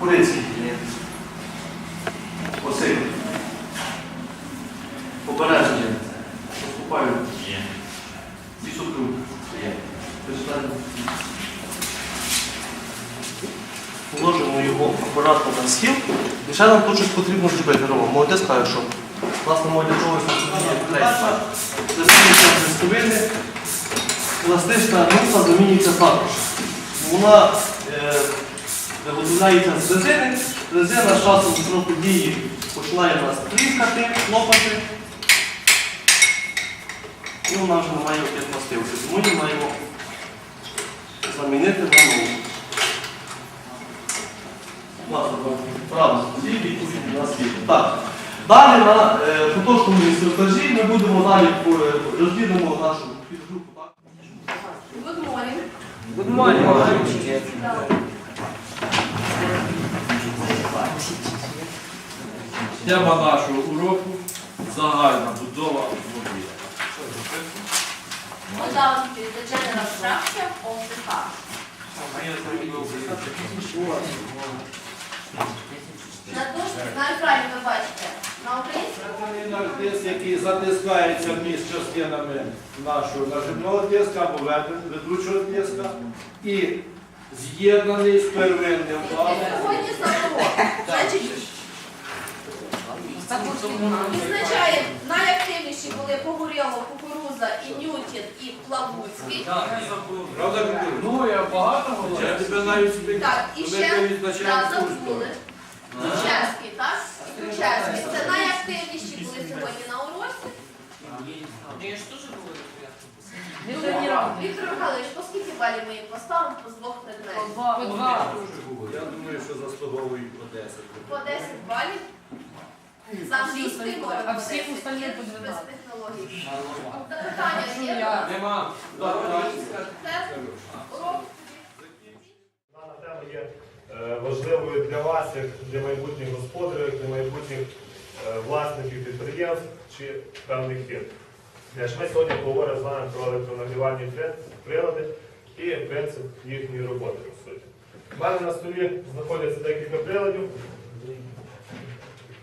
Курицький. Василь. Побережні. Поступаю. Лісоплюк. Президент. Положимо його акуратно на стіл. І ще нам тут щось потрібно зробити, Рома. Молодець каже, що власне моя для чогось трейса. Замінюється хрестовини. Пластична група замінюється також. Вона виготовляється з резини. Резина з часом строку дії починає нас тріскати, лопати. І вона вже не має властивості. Тому її маємо замінити на нову. Правда, на. Так. Далі на е, фотошному інструктажі ми будемо далі е, нашу підгрупу. так? Good morning. Тема нашого уроку загальна будова автомобіля. Car. На екрані ви бачите, на українському Диск, який затискається між частинами нашого нажимного диска або ведучого диска і з'єднаний з первинним сьогодні завод. Значить, відзначає найактивніші були Погорєло, Кукуруза, і Нютін, і Плавуцький. Правда, Кирило? Ну, я багато говорю. Я тебе навіть собі Так, і ще відзначаємо да, забули. Чеський, так? І. Це найактивніші були сьогодні на уроці. Віктор Михайлович, по скільки балів ми їм поставимо по з двох предметів? Я думаю, що заслуговують по 10. По 10 балів. За англійською мовою. А всіх по 10, остальних є по 12. без технологій. Запитання є? Нема. Це урок. Дана тема є е, важливою для вас, як для майбутніх господарів, для майбутніх е, власників підприємств чи певних фірм. Ми сьогодні поговоримо з вами про електронагрівальні прилади і принцип їхньої роботи, по суті. У мене на столі знаходяться декілька приладів.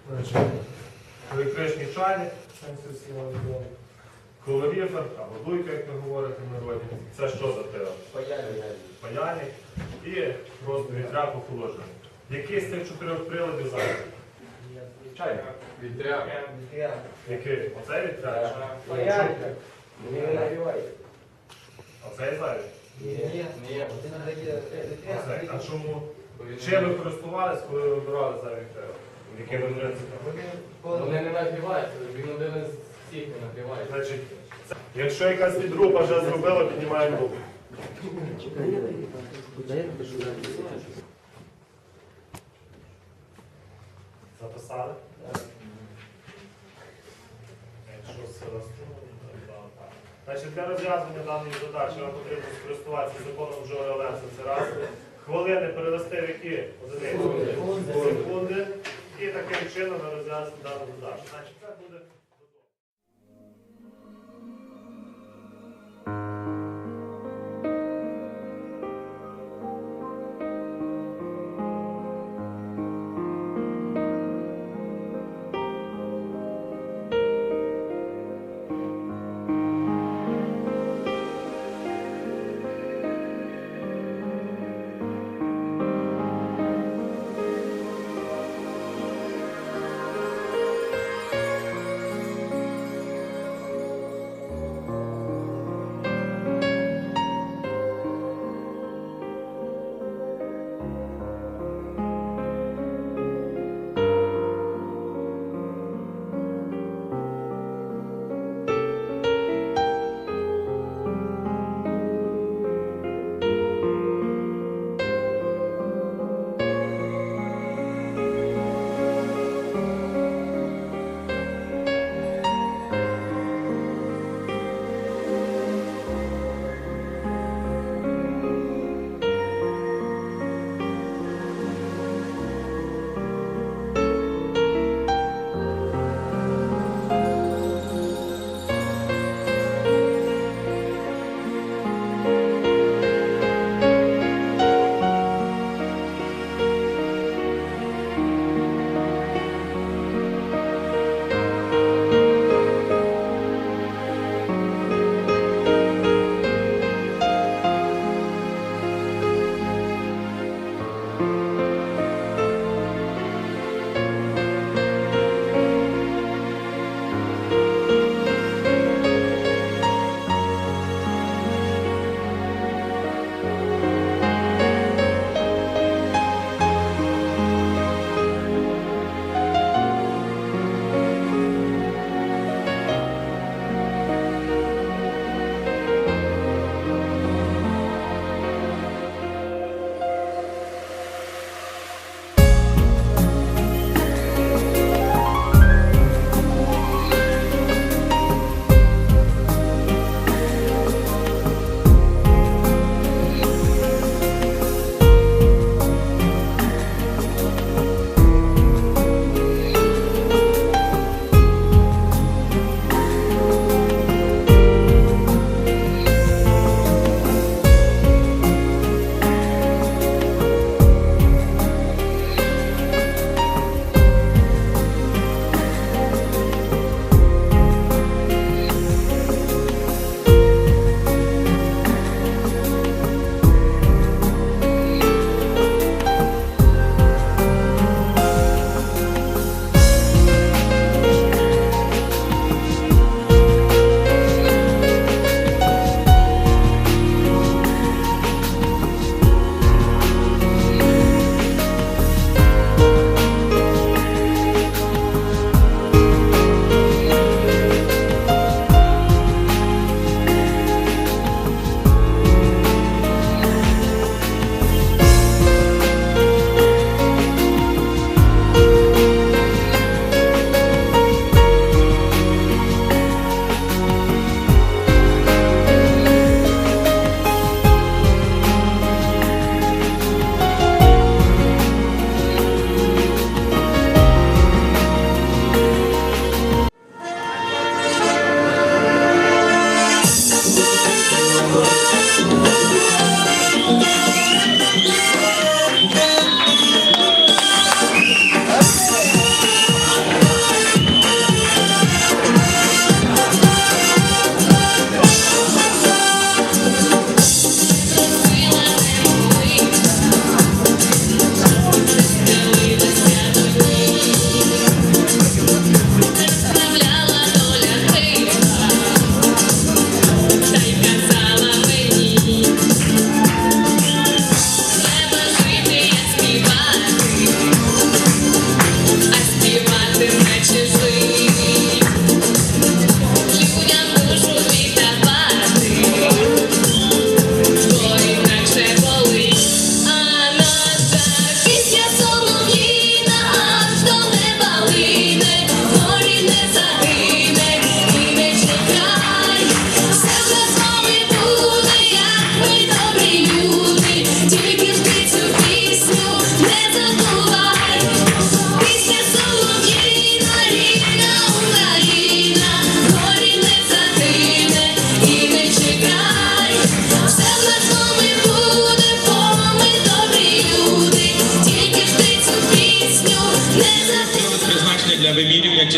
Значить, Електричний чайник. Колоріфер, або дуйка, як ви говорите в народі. Це що за прилад? паяльник і просто вітряк охолодження. Який з цих чотирьох приладів зараз? Чайник. Вітряк. Який? Оцей вітряк? Оцей зараз? Оцей. А чому? Чим ви користувались, коли ви вибирали зараз вітряк? Якими принципами? Вони не нагріваються, він один із всіх не нагрівається. Значить, якщо якась підгрупа вже зробила, піднімаємо руку. Записали? Якщо все розстрілено, то так. Значить, для розв'язання даної задачі вам потрібно скористуватися законом Джоеля Ленса. Це раз. Хвилини перевести в які одиниці? Секунди. І таким чином ми розв'язуємо дану задачу.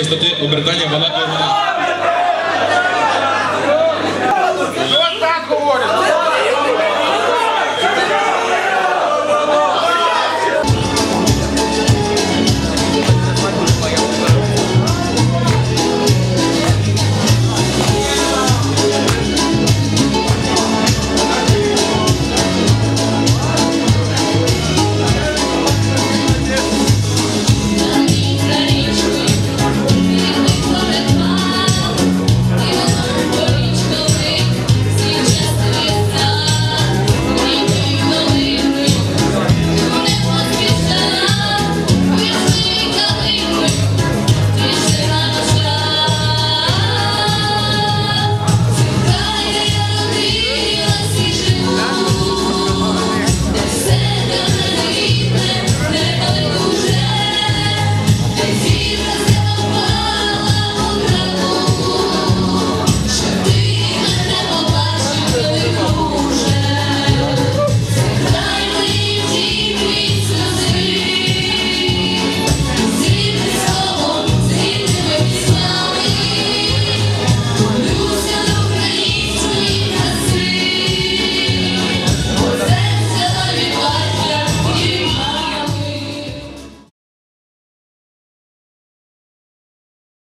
чистоти обертання вона